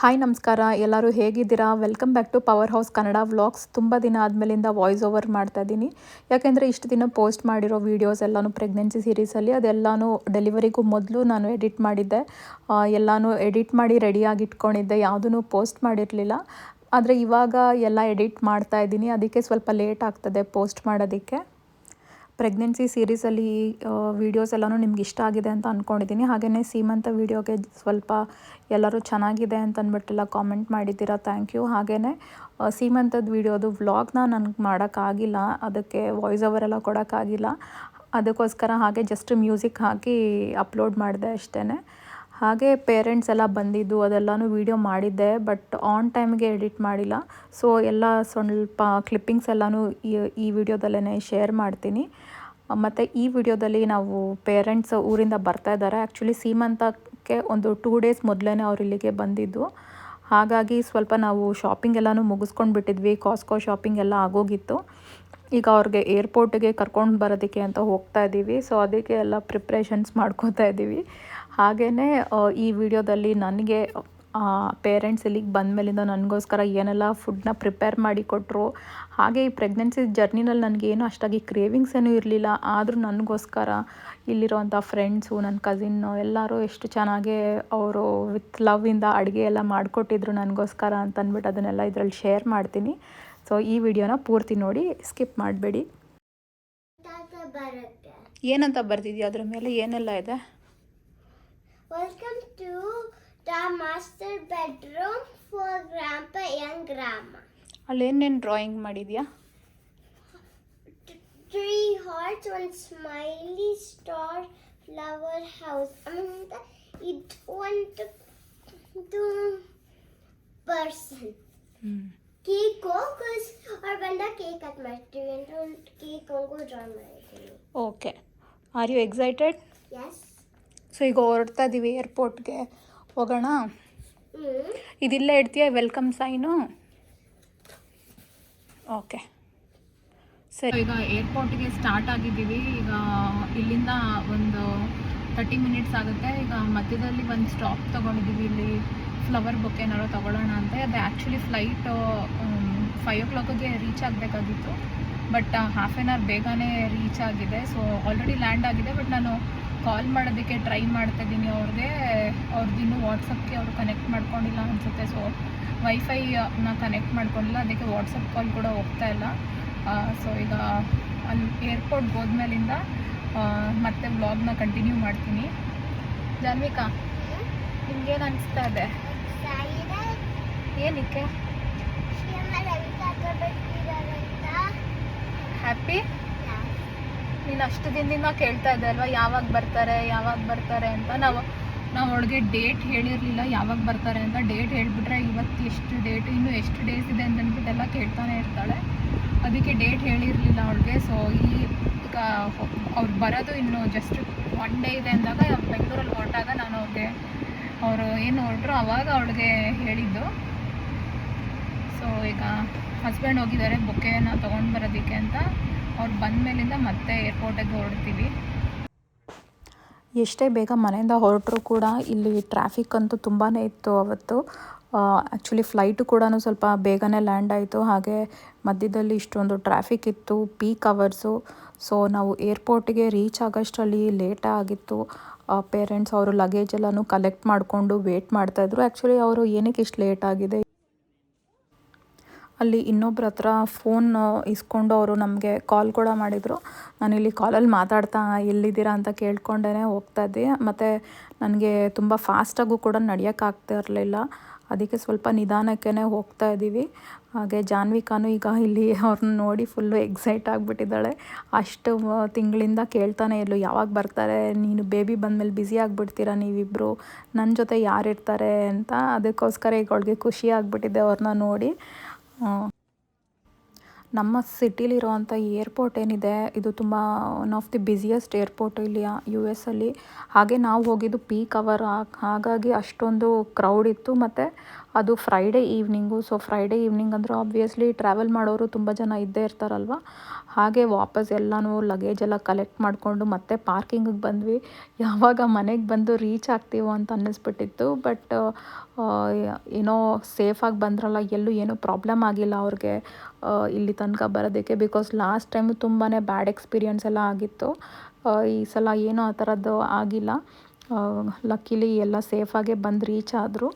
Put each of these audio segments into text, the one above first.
Hi ನಮಸ್ಕಾರ. ಎಲ್ಲರೂ ಹೇಗಿದ್ದೀರಾ? Welcome back to power house Kannada vlogs ತುಂಬ ದಿನ ಆದಮೇಲಿಂದ ವಾಯ್ಸ್ ಓವರ್ ಮಾಡ್ತಾ ಇದ್ದೀನಿ ಯಾಕೆಂದರೆ ಇಷ್ಟು ದಿನ ಪೋಸ್ಟ್ ಮಾಡಿರೋ ವೀಡಿಯೋಸ್ ಎಲ್ಲನೂ ಪ್ರೆಗ್ನೆನ್ಸಿ ಸೀರೀಸಲ್ಲಿ ಅದೆಲ್ಲನೂ ಡೆಲಿವರಿಗೂ ಮೊದಲು ನಾನು ಎಡಿಟ್ ಮಾಡಿದ್ದೆ. ಎಲ್ಲನೂ ಎಡಿಟ್ ಮಾಡಿ ರೆಡಿಯಾಗಿ ಇಟ್ಕೊಂಡಿದ್ದೆ. ಯಾವುದೂ ಪೋಸ್ಟ್ ಮಾಡಿರಲಿಲ್ಲ. ಆದರೆ ಇವಾಗ ಎಲ್ಲ ಎಡಿಟ್ ಮಾಡ್ತಾ ಇದ್ದೀನಿ ಅದಕ್ಕೆ ಸ್ವಲ್ಪ ಲೇಟ್ ಆಗ್ತದೆ ಪೋಸ್ಟ್ ಮಾಡೋದಕ್ಕೆ. ಪ್ರೆಗ್ನೆನ್ಸಿ ಸೀರೀಸಲ್ಲಿ ವೀಡಿಯೋಸ್ ಎಲ್ಲನೂ ನಿಮ್ಗೆ ಇಷ್ಟ ಆಗಿದೆ ಅಂತ ಅಂದ್ಕೊಂಡಿದ್ದೀನಿ ಹಾಗೆಯೇ ಸೀಮಂತ ವೀಡಿಯೋಗೆ ಸ್ವಲ್ಪ ಎಲ್ಲರೂ ಚೆನ್ನಾಗಿದೆ ಅಂತ ಅಂದ್ಬಿಟ್ಟೆಲ್ಲ ಕಾಮೆಂಟ್ ಮಾಡಿದ್ದೀರಾ? ಥ್ಯಾಂಕ್ ಯು ಹಾಗೆಯೇ ಸೀಮಂತದ ವೀಡಿಯೋದು ವ್ಲಾಗ್ನ ನನಗೆ ಮಾಡೋಕ್ಕಾಗಿಲ್ಲ. ಅದಕ್ಕೆ ವಾಯ್ಸ್ ಓವರ್ ಎಲ್ಲ ಕೊಡೋಕ್ಕಾಗಿಲ್ಲ. ಅದಕ್ಕೋಸ್ಕರ ಹಾಗೆ ಜಸ್ಟ್ ಮ್ಯೂಸಿಕ್ ಹಾಕಿ ಅಪ್ಲೋಡ್ ಮಾಡಿದೆ ಅಷ್ಟೇ ಹಾಗೆ ಪೇರೆಂಟ್ಸ್ ಎಲ್ಲ ಬಂದಿದ್ದು ಅದೆಲ್ಲನೂ ವೀಡಿಯೋ ಮಾಡಿದ್ದೆ ಬಟ್ ಆನ್ ಟೈಮ್ಗೆ ಎಡಿಟ್ ಮಾಡಿಲ್ಲ. ಸೊ ಎಲ್ಲ ಸ್ವಲ್ಪ ಕ್ಲಿಪ್ಪಿಂಗ್ಸ್ ಎಲ್ಲನೂ ಈ ಈ ವಿಡಿಯೋದಲ್ಲೇ ಶೇರ್ ಮಾಡ್ತೀನಿ. ಮತ್ತು ಈ ವಿಡಿಯೋದಲ್ಲಿ ನಾವು ಪೇರೆಂಟ್ಸ್ ಊರಿಂದ ಬರ್ತಾ ಇದ್ದಾರೆ. ಆ್ಯಕ್ಚುಲಿ ಸೀಮಂತಕ್ಕೆ ಒಂದು ಟೂ ಡೇಸ್ ಮೊದಲೇ ಅವ್ರು ಇಲ್ಲಿಗೆ ಬಂದಿದ್ದು. ಹಾಗಾಗಿ ಸ್ವಲ್ಪ ನಾವು ಶಾಪಿಂಗ್ ಎಲ್ಲನೂ ಮುಗಿಸ್ಕೊಂಡು ಬಿಟ್ಟಿದ್ವಿ. ಕಾಸ್ಕೋ ಶಾಪಿಂಗ್ ಎಲ್ಲ ಆಗೋಗಿತ್ತು. ಈಗ ಅವ್ರಿಗೆ ಏರ್ಪೋರ್ಟಿಗೆ ಕರ್ಕೊಂಡು ಬರೋದಕ್ಕೆ ಅಂತ ಹೋಗ್ತಾ ಇದ್ದೀವಿ ಸೊ ಅದಕ್ಕೆ ಎಲ್ಲ ಪ್ರಿಪ್ರೇಷನ್ಸ್ ಮಾಡ್ಕೋತಾ ಇದ್ದೀವಿ ಹಾಗೆಯೇ ಈ ವಿಡಿಯೋದಲ್ಲಿ ನನಗೆ ಪೇರೆಂಟ್ಸ್ ಇಲ್ಲಿಗೆ ಬಂದ ಮೇಲಿಂದ ನನಗೋಸ್ಕರ ಏನೆಲ್ಲ ಫುಡ್ನ ಪ್ರಿಪೇರ್ ಮಾಡಿ ಕೊಟ್ಟರು ಹಾಗೆ ಈ ಪ್ರೆಗ್ನೆನ್ಸಿ ಜರ್ನಿನಲ್ಲಿ ನನಗೇನು ಅಷ್ಟಾಗಿ ಕ್ರೇವಿಂಗ್ಸ್ ಏನೂ ಇರಲಿಲ್ಲ. ಆದರೂ ನನಗೋಸ್ಕರ ಇಲ್ಲಿರುವಂಥ ಫ್ರೆಂಡ್ಸು ನನ್ನ ಕಸಿನ್ನು ಎಲ್ಲರೂ ಎಷ್ಟು ಚೆನ್ನಾಗಿ ಅವರು ವಿತ್ ಲವ್ವಿಂದ ಅಡುಗೆ ಎಲ್ಲ ಮಾಡಿಕೊಟ್ಟಿದ್ರು ನನಗೋಸ್ಕರ ಅಂತ ಅಂದ್ಬಿಟ್ಟು ಅದನ್ನೆಲ್ಲ ಇದರಲ್ಲಿ ಶೇರ್ ಮಾಡ್ತೀನಿ. ಸೊ ಈ ವಿಡಿಯೋನ ಪೂರ್ತಿ ನೋಡಿ ಸ್ಕಿಪ್ ಮಾಡಬೇಡಿ. ಏನಂತ ಬರ್ತಿದ್ಯಾ ಅದ್ರ ಮೇಲೆ? ಏನೆಲ್ಲ ಇದೆ? Welcome to the master bedroom for grampa and gramma ಅಲ್ಲೇನೇನು drawing ಮಾಡಿದ್ಯಾ? Three hearts one smiley star flower house ಆಮೇಲೆ ಇದು ಒಂದು ಇದು ಪರ್ಸನ್ ಕೇಕು ಅವ್ರು ಬಂದ ಕೇಕ್ ಕಟ್ ಮಾಡ್ತೀವಿ ಅಂತ ಒಂದು ಕೇಕ್ ಹಂಗೂ ಡ್ರಾ ಮಾಡಿದ್ದೀನಿ okay are you excited yes so ಈಗ ಹೊರಡ್ತಾ ಇದ್ದೀವಿ ಏರ್ಪೋರ್ಟ್ಗೆ ಹೋಗೋಣ? ಇದಿಲ್ಲ ಇಡ್ತೀಯ? ವೆಲ್ಕಮ್ ಸೈನು ಓಕೆ ಸರಿ. ಈಗ ಏರ್ಪೋರ್ಟ್ಗೆ ಸ್ಟಾರ್ಟ್ ಆಗಿದ್ದೀವಿ. ಈಗ ಇಲ್ಲಿಂದ ಒಂದು ತರ್ಟಿ ಮಿನಿಟ್ಸ್ ಆಗುತ್ತೆ. ಈಗ ಮಧ್ಯದಲ್ಲಿ ಒಂದು ಸ್ಟಾಪ್ ತೊಗೊಂಡಿದ್ದೀವಿ. ಇಲ್ಲಿ ಫ್ಲವರ್ ಬುಕ್ ಏನಾರು ತೊಗೊಳ್ಳೋಣ ಅಂತ. ಅದು ಆ್ಯಕ್ಚುಲಿ ಫ್ಲೈಟು ಫೈವ್ ಓ ಕ್ಲಾಕಿಗೆ ರೀಚ್ ಆಗಬೇಕಾಗಿತ್ತು. ಬಟ್ ಹಾಫ್ ಆನ್ ಅವರ್ ಬೇಗನೆ ರೀಚ್ ಆಗಿದೆ. ಸೊ ಆಲ್ರೆಡಿ ಲ್ಯಾಂಡ್ ಆಗಿದೆ. ಬಟ್ ನಾನು ಕಾಲ್ ಮಾಡೋದಕ್ಕೆ ಟ್ರೈ ಮಾಡ್ತಾ ಇದ್ದೀನಿ ಅವ್ರಿಗೆ ಅವ್ರದ್ದು ಇನ್ನೂ ವಾಟ್ಸಪ್ಗೆ ಅವರು ಕನೆಕ್ಟ್ ಮಾಡ್ಕೊಂಡಿಲ್ಲ ಅನಿಸುತ್ತೆ. ಸೊ ವೈಫೈನ ಕನೆಕ್ಟ್ ಮಾಡ್ಕೊಂಡಿಲ್ಲ. ಅದಕ್ಕೆ ವಾಟ್ಸಪ್ ಕಾಲ್ ಕೂಡ ಹೋಗ್ತಾ ಇಲ್ಲ. ಸೊ ಈಗ ಅಲ್ಲಿ ಏರ್ಪೋರ್ಟ್ಗೆ ಹೋದ್ಮೇಲಿಂದ ಮತ್ತೆ ವ್ಲಾಗ್ನ ಕಂಟಿನ್ಯೂ ಮಾಡ್ತೀನಿ. ಜಾನ್ವಿಕಾ ನಿಮ್ಗೇನು ಅನಿಸ್ತಾ ಇದೆ? ಏನಕ್ಕೆ? ಹ್ಯಾಪಿ ನೀನು ಅಷ್ಟು ದಿನದಿಂದ ಕೇಳ್ತಾ ಇದ್ದೆ ಅಲ್ವಾ, ಯಾವಾಗ ಬರ್ತಾರೆ ಯಾವಾಗ ಬರ್ತಾರೆ ಅಂತ. ನಾವು ನಾವು ಅವಳಿಗೆ ಡೇಟ್ ಹೇಳಿರಲಿಲ್ಲ, ಯಾವಾಗ ಬರ್ತಾರೆ ಅಂತ ಡೇಟ್ ಹೇಳಿಬಿಟ್ರೆ ಇವತ್ತು ಎಷ್ಟು ಡೇಟ್ ಇನ್ನು ಎಷ್ಟು ಡೇಸ್ ಇದೆ ಅಂತ ಅಂದ್ಬಿಟ್ಟೆಲ್ಲ ಕೇಳ್ತಾನೆ ಇರ್ತಾಳೆ. ಅದಕ್ಕೆ ಡೇಟ್ ಹೇಳಿರಲಿಲ್ಲ ಅವಳಿಗೆ. ಸೊ ಈ ಅವ್ರು ಬರೋದು ಇನ್ನು ಜಸ್ಟ್ ಒನ್ ಡೇ ಇದೆ ಅಂದಾಗ ಬೆಂಗಳೂರಲ್ಲಿ ಹೊರಟಾಗ ನಾನು ಅವ್ರಿಗೆ ಅವರು ಏನು ಹೊರಟ್ರು ಅವಾಗ ಅವಳಿಗೆ ಹೇಳಿದ್ದು. ಸೊ ಈಗ ಹಸ್ಬೆಂಡ್ ಹೋಗಿದ್ದಾರೆ ಬೊಕ್ಕೆನ ತೊಗೊಂಡು ಬರೋದಕ್ಕೆ ಅಂತ. ಅವ್ರು ಬಂದ ಮೇಲಿಂದ ಮತ್ತೆ ಏರ್ಪೋರ್ಟಿಗೆ ಹೊರಡ್ತೀವಿ. ಎಷ್ಟೇ ಬೇಗ ಮನೆಯಿಂದ ಹೊರಟರೂ ಕೂಡ ಇಲ್ಲಿ ಟ್ರಾಫಿಕ್ ಅಂತೂ ತುಂಬಾ ಇತ್ತು ಅವತ್ತು. ಆ್ಯಕ್ಚುಲಿ ಫ್ಲೈಟು ಕೂಡ ಸ್ವಲ್ಪ ಬೇಗನೆ ಲ್ಯಾಂಡ್ ಆಯಿತು. ಹಾಗೆ ಮಧ್ಯದಲ್ಲಿ ಇಷ್ಟೊಂದು ಟ್ರಾಫಿಕ್ ಇತ್ತು ಪೀಕ್ ಅವರ್ಸು ಸೊ ನಾವು ಏರ್ಪೋರ್ಟಿಗೆ ರೀಚ್ ಆಗೋಷ್ಟರಲ್ಲಿ ಲೇಟ್ ಆಗಿತ್ತು. ಪೇರೆಂಟ್ಸ್ ಅವರು ಲಗೇಜ್ ಎಲ್ಲನೂ ಕಲೆಕ್ಟ್ ಮಾಡಿಕೊಂಡು ವೇಟ್ ಮಾಡ್ತಾಯಿದ್ರು ಆ್ಯಕ್ಚುಲಿ ಅವರು ಏನಕ್ಕೆ ಇಷ್ಟು ಲೇಟ್ ಆಗಿದೆ? ಅಲ್ಲಿ ಇನ್ನೊಬ್ರ ಹತ್ರ ಫೋನ್ ಇಸ್ಕೊಂಡು ಅವರು ನಮಗೆ ಕಾಲ್ ಕೂಡ ಮಾಡಿದರು. ನಾನಿಲ್ಲಿ ಕಾಲಲ್ಲಿ ಮಾತಾಡ್ತಾ ಎಲ್ಲಿದ್ದೀರಾ ಅಂತ ಕೇಳ್ಕೊಂಡೇ ಹೋಗ್ತಾ ಇದ್ದೆ. ಮತ್ತು ನನಗೆ ತುಂಬ ಫಾಸ್ಟಾಗೂ ಕೂಡ ನಡೆಯೋಕ್ಕಾಗ್ತಾ ಇರಲಿಲ್ಲ. ಅದಕ್ಕೆ ಸ್ವಲ್ಪ ನಿಧಾನಕ್ಕೇ ಹೋಗ್ತಾ ಇದ್ದೀವಿ. ಹಾಗೆ ಜಾನ್ವಿಕಾನು ಈಗ ಇಲ್ಲಿ ಅವ್ರನ್ನ ನೋಡಿ ಫುಲ್ಲು ಎಕ್ಸೈಟ್ ಆಗಿಬಿಟ್ಟಿದ್ದಾಳೆ. ಅಷ್ಟು ತಿಂಗಳಿಂದ ಕೇಳ್ತಾನೆ ಇರಲು ಯಾವಾಗ ಬರ್ತಾರೆ? ನೀನು ಬೇಬಿ ಬಂದಮೇಲೆ ಬ್ಯುಸಿ ಆಗಿಬಿಡ್ತೀರಾ ನೀವಿಬ್ಬರು ನನ್ನ ಜೊತೆ ಯಾರು ಇರ್ತಾರೆ ಅಂತ. ಅದಕ್ಕೋಸ್ಕರ ಈಗ ಅವಳಿಗೆ ಖುಷಿ ಅವ್ರನ್ನ ನೋಡಿ. ನಮ್ಮ ಸಿಟಿಲಿರುವಂಥ ಏರ್ಪೋರ್ಟ್ ಏನಿದೆ, ಇದು ತುಂಬ one of the busiest airport ಇಲ್ಲಿ ಯು ಎಸ್ ಅಲ್ಲಿ. ಹಾಗೆ ನಾವು ಹೋಗಿದ್ದು ಪೀಕ್ ಅವರ್ ಹಾಗಾಗಿ ಅಷ್ಟೊಂದು ಕ್ರೌಡ್ ಇತ್ತು. ಮತ್ತು ಅದು Friday evening so Friday evening ಅಂದರೆ ಆಬ್ವಿಯಸ್ಲಿ ಟ್ರಾವೆಲ್ ಮಾಡೋರು ತುಂಬ ಜನ ಇದ್ದೇ ಇರ್ತಾರಲ್ವ? ಹಾಗೆ ವಾಪಸ್ ಎಲ್ಲನೂ ಲಗೇಜ್ ಎಲ್ಲ ಕಲೆಕ್ಟ್ ಮಾಡಿಕೊಂಡು ಮತ್ತೆ ಪಾರ್ಕಿಂಗಿಗೆ ಬಂದ್ವಿ. ಯಾವಾಗ ಮನೆಗೆ ಬಂದು ರೀಚ್ ಆಗ್ತೀವೋ ಅಂತ ಅನ್ನಿಸ್ಬಿಟ್ಟಿತ್ತು ಬಟ್ ಏನೋ ಸೇಫಾಗಿ ಬಂದ್ರಲ್ಲ, ಎಲ್ಲೂ ಏನೂ ಪ್ರಾಬ್ಲಮ್ ಆಗಿಲ್ಲ ಅವ್ರಿಗೆ ಇಲ್ಲಿ ತನಕ ಬರೋದಕ್ಕೆ. ಬಿಕಾಸ್ ಲಾಸ್ಟ್ ಟೈಮು ತುಂಬಾ ಬ್ಯಾಡ್ ಎಕ್ಸ್ಪೀರಿಯನ್ಸ್ ಎಲ್ಲ ಆಗಿತ್ತು. ಈ ಸಲ ಏನೂ ಆ ಥರದ್ದು ಆಗಿಲ್ಲ. ಲಕ್ಕಿಲಿ ಎಲ್ಲ ಸೇಫಾಗೆ ಬಂದು ರೀಚ್ ಆದರು.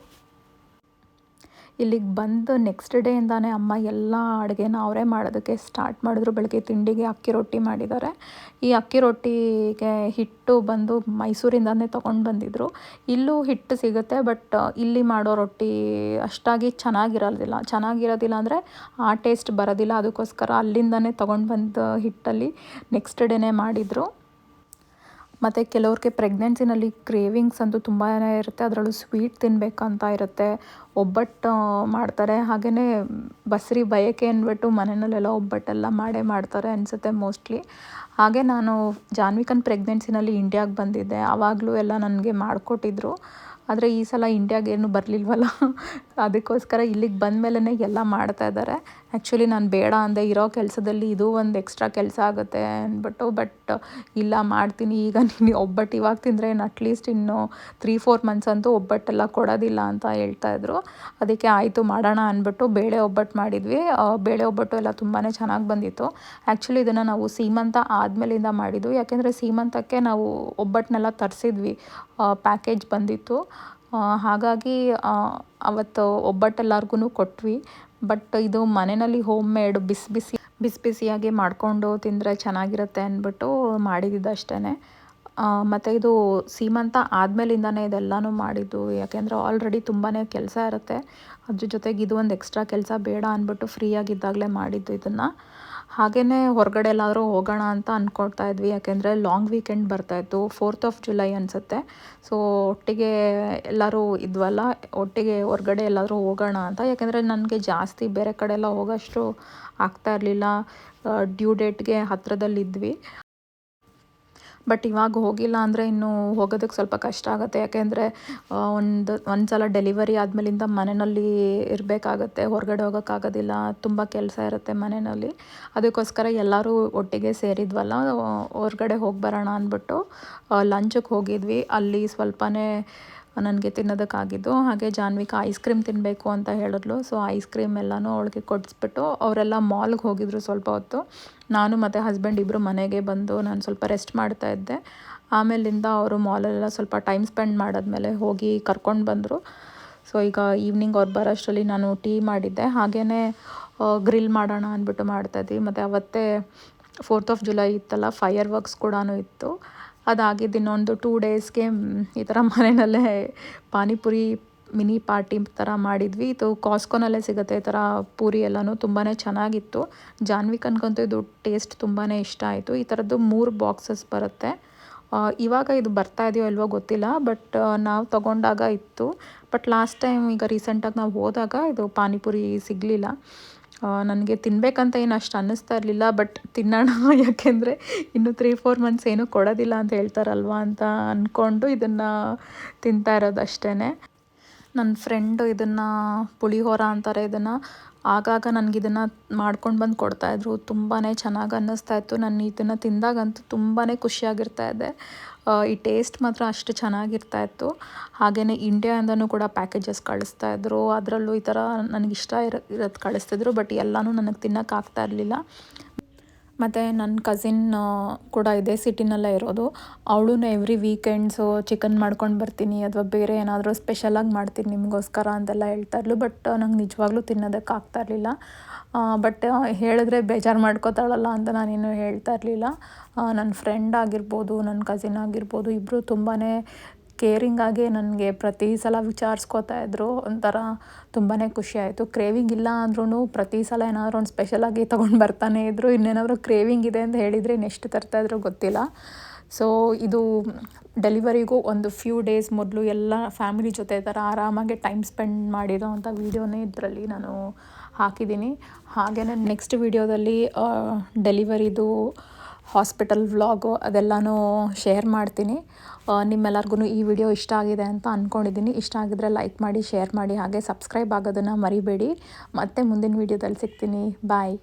ಇಲ್ಲಿಗೆ ಬಂದು ನೆಕ್ಸ್ಟ್ ಡೇಯಿಂದಾನೇ ಅಮ್ಮ ಎಲ್ಲ ಅಡುಗೆನ ಅವರೇ ಮಾಡೋದಕ್ಕೆ ಸ್ಟಾರ್ಟ್ ಮಾಡಿದ್ರು. ಬೆಳಗ್ಗೆ ತಿಂಡಿಗೆ ಅಕ್ಕಿ ರೊಟ್ಟಿ ಮಾಡಿದ್ದಾರೆ. ಈ ಅಕ್ಕಿ ರೊಟ್ಟಿಗೆ ಹಿಟ್ಟು ಬಂದು ಮೈಸೂರಿಂದಾನೇ ತೊಗೊಂಡು ಬಂದಿದ್ದರು ಇಲ್ಲೂ ಹಿಟ್ಟು ಸಿಗುತ್ತೆ ಬಟ್ ಇಲ್ಲಿ ಮಾಡೋ ರೊಟ್ಟಿ ಅಷ್ಟಾಗಿ ಚೆನ್ನಾಗಿರೋದಿಲ್ಲ ಚೆನ್ನಾಗಿರೋದಿಲ್ಲ ಅಂದರೆ ಆ ಟೇಸ್ಟ್ ಬರೋದಿಲ್ಲ. ಅದಕ್ಕೋಸ್ಕರ ಅಲ್ಲಿಂದನೇ ತೊಗೊಂಡು ಬಂದ ಹಿಟ್ಟಲ್ಲಿ ನೆಕ್ಸ್ಟ್ ಡೇನೇ ಮಾಡಿದರು. ಮತ್ತು ಕೆಲವ್ರಿಗೆ ಪ್ರೆಗ್ನೆನ್ಸಿನಲ್ಲಿ ಕ್ರೇವಿಂಗ್ಸ್ ಅಂತೂ ತುಂಬಾ ಇರುತ್ತೆ. ಅದರಲ್ಲೂ ಸ್ವೀಟ್ ತಿನ್ನಬೇಕಂತ ಇರುತ್ತೆ. ಒಬ್ಬಟ್ಟು ಮಾಡ್ತಾರೆ. ಹಾಗೆಯೇ ಬಸ್ರಿ ಬಯಕೆ ಅಂದ್ಬಿಟ್ಟು ಮನೆಯಲ್ಲೆಲ್ಲ ಒಬ್ಬಟ್ಟೆಲ್ಲ ಮಾಡೇ ಮಾಡ್ತಾರೆ ಅನಿಸುತ್ತೆ ಮೋಸ್ಟ್ಲಿ ಹಾಗೆ ನಾನು ಜಾನ್ವಿಕನ್ ಪ್ರೆಗ್ನೆನ್ಸಿನಲ್ಲಿ ಇಂಡಿಯಾಗೆ ಬಂದಿದ್ದೆ. ಆವಾಗಲೂ ಎಲ್ಲ ನನಗೆ ಮಾಡಿಕೊಟ್ಟಿದ್ರು. ಆದರೆ ಈ ಸಲ ಇಂಡಿಯಾಗೇನು ಬರಲಿಲ್ವಲ್ಲ? ಅದಕ್ಕೋಸ್ಕರ ಇಲ್ಲಿಗೆ ಬಂದಮೇಲೆ ಎಲ್ಲ ಮಾಡ್ತಾ ಇದ್ದಾರೆ. ಆ್ಯಕ್ಚುಲಿ ನಾನು ಬೇಡ ಅಂದೆ, ಇರೋ ಕೆಲಸದಲ್ಲಿ ಇದು ಒಂದು ಎಕ್ಸ್ಟ್ರಾ ಕೆಲಸ ಆಗುತ್ತೆ ಅಂದ್ಬಿಟ್ಟು ಬಟ್ ಇಲ್ಲ ಮಾಡ್ತೀನಿ. ಈಗ ನೀನು ಒಬ್ಬಟ್ಟು ಇವಾಗ ತಿಂದರೆ ಏನು ಅಟ್ಲೀಸ್ಟ್ ಇನ್ನು ತ್ರೀ ಫೋರ್ ಮಂತ್ಸ್ ಅಂತೂ ಒಬ್ಬಟ್ಟೆಲ್ಲ ಕೊಡೋದಿಲ್ಲ ಅಂತ ಹೇಳ್ತಾಯಿದ್ರು ಅದಕ್ಕೆ ಆಯಿತು ಮಾಡೋಣ ಅಂದ್ಬಿಟ್ಟು ಬೇಳೆ ಒಬ್ಬಟ್ಟು ಮಾಡಿದ್ವಿ. ಬೇಳೆ ಒಬ್ಬಟ್ಟು ಎಲ್ಲ ತುಂಬಾ ಚೆನ್ನಾಗಿ ಬಂದಿತ್ತು. ಆ್ಯಕ್ಚುಲಿ ಇದನ್ನು ನಾವು ಸೀಮಂತ ಆದಮೇಲಿಂದ ಮಾಡಿದ್ವಿ ಯಾಕೆಂದರೆ ಸೀಮಂತಕ್ಕೆ ನಾವು ಒಬ್ಬಟ್ಟನ್ನೆಲ್ಲ ತರಿಸಿದ್ವಿ. ಪ್ಯಾಕೇಜ್ ಬಂದಿತ್ತು. ಹಾಗಾಗಿ ಅವತ್ತು ಒಬ್ಬಟ್ಟೆಲ್ಲರಿಗೂ ಕೊಟ್ವಿ. ಬಟ್ ಇದು ಮನೆಯಲ್ಲಿ ಹೋಮ್ ಮೇಡ್ ಬಿಸಿ ಬಿಸಿ ಬಿಸಿ ಬಿಸಿಯಾಗಿ ಮಾಡಿಕೊಂಡು ತಿಂದರೆ ಚೆನ್ನಾಗಿರುತ್ತೆ ಅಂದ್ಬಿಟ್ಟು ಮಾಡಿದ್ದು ಅಷ್ಟೇ ಮತ್ತು ಇದು ಸೀಮಂತ ಆದಮೇಲಿಂದನೇ ಇದೆಲ್ಲನೂ ಮಾಡಿದ್ದು. ಯಾಕೆಂದರೆ ಆಲ್ರೆಡಿ ತುಂಬಾ ಕೆಲಸ ಇರುತ್ತೆ. ಅದ್ರ ಜೊತೆಗೆ ಇದು ಒಂದು ಎಕ್ಸ್ಟ್ರಾ ಕೆಲಸ ಬೇಡ ಅಂದ್ಬಿಟ್ಟು ಫ್ರೀಯಾಗಿದ್ದಾಗಲೇ ಮಾಡಿದ್ದು ಇದನ್ನು. ಹಾಗೆಯೇ ಹೊರಗಡೆ ಎಲ್ಲಾದರೂ ಹೋಗೋಣ ಅಂತ ಅಂದ್ಕೊಳ್ತಾ ಇದ್ವಿ. ಯಾಕೆಂದರೆ ಲಾಂಗ್ ವೀಕೆಂಡ್ ಬರ್ತಾಯಿತ್ತು ಫೋರ್ತ್ ಆಫ್ ಜುಲೈ ಅನಿಸುತ್ತೆ. ಸೊ ಒಟ್ಟಿಗೆ ಎಲ್ಲರೂ ಇದ್ವಲ್ಲ. ಒಟ್ಟಿಗೆ ಹೊರಗಡೆ ಎಲ್ಲಾದರೂ ಹೋಗೋಣ ಅಂತ. ಯಾಕೆಂದರೆ ನನಗೆ ಜಾಸ್ತಿ ಬೇರೆ ಕಡೆ ಎಲ್ಲ ಹೋಗೋಷ್ಟು ಆಗ್ತಾ ಇರಲಿಲ್ಲ. ಡ್ಯೂ ಡೇಟ್ಗೆ ಹತ್ರದಲ್ಲಿದ್ವಿ. ಬಟ್ ಇವಾಗ ಹೋಗಿಲ್ಲ ಅಂದರೆ ಇನ್ನೂ ಹೋಗೋದಕ್ಕೆ ಸ್ವಲ್ಪ ಕಷ್ಟ ಆಗುತ್ತೆ. ಯಾಕೆಂದರೆ ಒಂದು ಒಂದು ಸಲ ಡೆಲಿವರಿ ಆದಮೇಲಿಂದ ಮನೆಯಲ್ಲಿ ಇರಬೇಕಾಗತ್ತೆ. ಹೊರಗಡೆ ಹೋಗೋಕ್ಕಾಗೋದಿಲ್ಲ. ತುಂಬ ಕೆಲಸ ಇರುತ್ತೆ ಮನೆಯಲ್ಲಿ. ಅದಕ್ಕೋಸ್ಕರ ಎಲ್ಲರೂ ಒಟ್ಟಿಗೆ ಸೇರಿದ್ವಲ್ಲ. ಹೊರಗಡೆ ಹೋಗಿ ಬರೋಣ ಅಂದ್ಬಿಟ್ಟು ಲಂಚಕ್ಕೆ ಹೋಗಿದ್ವಿ. ಅಲ್ಲಿ ಸ್ವಲ್ಪನೇ ನನಗೆ ತಿನ್ನೋದಕ್ಕಾಗಿದ್ದು. ಹಾಗೆ ಜಾನ್ವಿಕ ಐಸ್ ಕ್ರೀಮ್ ತಿನ್ನಬೇಕು ಅಂತ ಹೇಳಿದ್ಲು. ಸೊ ಐಸ್ ಕ್ರೀಮ್ ಎಲ್ಲನೂ ಅವಳಿಗೆ ಕೊಡಿಸ್ಬಿಟ್ಟು ಅವರೆಲ್ಲ ಮಾಲ್ಗೆ ಹೋಗಿದ್ರು ಸ್ವಲ್ಪ ಹೊತ್ತು. ನಾನು ಮತ್ತು ಹಸ್ಬೆಂಡ್ ಇಬ್ಬರು ಮನೆಗೆ ಬಂದು ನಾನು ಸ್ವಲ್ಪ ರೆಸ್ಟ್ ಮಾಡ್ತಾ ಇದ್ದೆ. ಆಮೇಲಿಂದ ಅವರು ಮಾಲಲ್ಲೆಲ್ಲ ಸ್ವಲ್ಪ ಟೈಮ್ ಸ್ಪೆಂಡ್ ಮಾಡಿದ್ಮೇಲೆ ಹೋಗಿ ಕರ್ಕೊಂಡು ಬಂದರು. ಸೊ ಈಗ ಈವ್ನಿಂಗ್ ಅವ್ರು ಬರೋಷ್ಟರಲ್ಲಿ ನಾನು ಟೀ ಮಾಡಿದ್ದೆ. ಹಾಗೇ ಗ್ರಿಲ್ ಮಾಡೋಣ ಅಂದ್ಬಿಟ್ಟು ಮಾಡ್ತಾಯಿದ್ವಿ ಮತ್ತು ಅವತ್ತೇ ಫೋರ್ತ್ ಆಫ್ ಜುಲೈ ಇತ್ತಲ್ಲ ಫೈಯರ್ ವರ್ಕ್ಸ್ ಕೂಡ ಇತ್ತು. ಅದಾಗಿದ್ದು ಇನ್ನೊಂದು ಟೂ ಡೇಸ್ಗೆ ಈ ಥರ ಮನೆಯಲ್ಲೇ ಪಾನಿಪುರಿ ಮಿನಿ ಪಾರ್ಟಿ ಥರ ಮಾಡಿದ್ವಿ. ಇದು ಕಾಸ್ಕೋನಲ್ಲೇ ಸಿಗುತ್ತೆ ಈ ಥರ ಪೂರಿ ಎಲ್ಲನೂ ತುಂಬಾ ಚೆನ್ನಾಗಿತ್ತು. ಜಾನ್ವಿಕನ್ಗಂತೂ ಇದು ಟೇಸ್ಟ್ ತುಂಬಾ ಇಷ್ಟ ಆಯಿತು. ಈ ಥರದ್ದು ಮೂರು ಬಾಕ್ಸಸ್ ಬರುತ್ತೆ. ಇವಾಗ ಇದು ಬರ್ತಾ ಇದೆಯೋ ಇಲ್ವೋ ಗೊತ್ತಿಲ್ಲ ಬಟ್ ನಾವು ತಗೊಂಡಾಗ ಇತ್ತು. ಬಟ್ ಲಾಸ್ಟ್ ಟೈಮ್ ಈಗ ರೀಸೆಂಟಾಗಿ ನಾವು ಹೋದಾಗ ಇದು ಪಾನಿಪುರಿ ಸಿಗಲಿಲ್ಲ. ನನಗೆ ತಿನ್ನಬೇಕಂತ ಏನು ಅಷ್ಟು ಅನ್ನಿಸ್ತಾ ಇರಲಿಲ್ಲ ಬಟ್ ತಿನ್ನೋಣ ಯಾಕೆಂದರೆ ಇನ್ನು ತ್ರೀ ಫೋರ್ ಮಂತ್ಸ್ ಏನೂ ಕೊಡೋದಿಲ್ಲ ಅಂತ ಹೇಳ್ತಾರಲ್ವ ಅಂತ ಅಂದ್ಕೊಂಡು ಇದನ್ನು ತಿಂತಾ ಇರೋದು ಅಷ್ಟೇ ನನ್ನ ಫ್ರೆಂಡು ಇದನ್ನು ಪುಳಿಹೋರ ಅಂತಾರೆ, ಇದನ್ನು ಆಗಾಗ ನನಗೆ ಇದನ್ನು ಮಾಡ್ಕೊಂಡು ಬಂದು ಕೊಡ್ತಾಯಿದ್ರು ತುಂಬಾ ಚೆನ್ನಾಗಿ ಅನ್ನಿಸ್ತಾ ಇತ್ತು. ನಾನು ಇದನ್ನು ತಿಂದಾಗಂತೂ ತುಂಬಾ ಖುಷಿಯಾಗಿರ್ತಾ ಇದೆ ಈ ಟೇಸ್ಟ್ ಮಾತ್ರ ಅಷ್ಟು ಚೆನ್ನಾಗಿರ್ತಾ ಇತ್ತು. ಹಾಗೆಯೇ ಇಂಡಿಯಾಯಿಂದನೂ ಕೂಡ ಪ್ಯಾಕೇಜಸ್ ಕಳಿಸ್ತಾಯಿದ್ರು ಅದರಲ್ಲೂ ಈ ಥರ ನನಗಿಷ್ಟ ಇರೋ, ಇರೋದು ಕಳಿಸ್ತಿದ್ರು. ಬಟ್ ಎಲ್ಲನೂ ನನಗೆ ತಿನ್ನೋಕ್ಕಾಗ್ತಾ ಇರಲಿಲ್ಲ. ಮತ್ತು ನನ್ನ ಕಸಿನ್ ಕೂಡ ಇದೇ ಸಿಟಿನಲ್ಲೇ ಇರೋದು. ಅವಳು ಎವ್ರಿ ವೀಕೆಂಡ್ಸು ಚಿಕನ್ ಮಾಡ್ಕೊಂಡು ಬರ್ತೀನಿ. ಅಥವಾ ಬೇರೆ ಏನಾದರೂ ಸ್ಪೆಷಲಾಗಿ ಮಾಡ್ತೀನಿ ನಿಮಗೋಸ್ಕರ ಅಂತೆಲ್ಲ ಹೇಳ್ತಾ ಇರಲು ಬಟ್ ನಂಗೆ ನಿಜವಾಗ್ಲೂ ತಿನ್ನೋದಕ್ಕೆ ಆಗ್ತಾ ಇರಲಿಲ್ಲ. ಬಟ್ ಹೇಳಿದ್ರೆ ಬೇಜಾರು ಮಾಡ್ಕೋತಾಳಲ್ಲ ಅಂತ ನಾನೇನು ಹೇಳ್ತಾ ಇರಲಿಲ್ಲ. ನನ್ನ ಫ್ರೆಂಡ್ ಆಗಿರ್ಬೋದು ನನ್ನ ಕಸಿನ್ ಆಗಿರ್ಬೋದು ಇಬ್ಬರು ತುಂಬಾ ಕೇರಿಂಗಾಗಿ ನನಗೆ ಪ್ರತಿ ಸಲ ವಿಚಾರಿಸ್ಕೋತಾ ಇದ್ರು, ಒಂಥರ ತುಂಬಾ ಖುಷಿ ಆಯಿತು. ಕ್ರೇವಿಂಗ್ ಇಲ್ಲ ಅಂದ್ರೂ ಪ್ರತಿ ಸಲ ಏನಾದರೂ ಒಂದು ಸ್ಪೆಷಲಾಗಿ ತೊಗೊಂಡು ಬರ್ತಾನೆ ಇದ್ದರು ಇನ್ನೇನಾದರೂ ಕ್ರೇವಿಂಗ್ ಇದೆ ಅಂತ ಹೇಳಿದರೆ ಇನ್ನೆಷ್ಟು ತರ್ತಾಯಿದ್ರು ಗೊತ್ತಿಲ್ಲ. ಸೊ ಇದು ಡೆಲಿವರಿಗೂ ಒಂದು ಫ್ಯೂ ಡೇಸ್ ಮೊದಲು ಎಲ್ಲ ಫ್ಯಾಮಿಲಿ ಜೊತೆ ಥರ ಆರಾಮಾಗಿ ಟೈಮ್ ಸ್ಪೆಂಡ್ ಮಾಡಿರೋ ಅಂಥ ವೀಡಿಯೋನೇ ಇದರಲ್ಲಿ ನಾನು ಹಾಕಿದ್ದೀನಿ. ಹಾಗೆಯೇ ನೆಕ್ಸ್ಟ್ ವೀಡಿಯೋದಲ್ಲಿ ಡೆಲಿವರಿದು ಹಾಸ್ಪಿಟಲ್ ವ್ಲಾಗು ಅದೆಲ್ಲನೂ ಶೇರ್ ಮಾಡ್ತೀನಿ. ನಿಮ್ಮೆಲ್ಲರಿಗೂ ಈ ವಿಡಿಯೋ ಇಷ್ಟ ಆಗಿದೆ ಅಂತ ಅಂದ್ಕೊಂಡಿದ್ದೀನಿ ಇಷ್ಟ ಆಗಿದ್ರೆ ಲೈಕ್ ಮಾಡಿ, ಶೇರ್ ಮಾಡಿ, ಹಾಗೆ ಸಬ್ಸ್ಕ್ರೈಬ್ ಆಗೋದನ್ನು ಮರಿಬೇಡಿ. ಮತ್ತೆ ಮುಂದಿನ ವೀಡಿಯೋದಲ್ಲಿ ಸಿಗ್ತೀನಿ. ಬಾಯ್.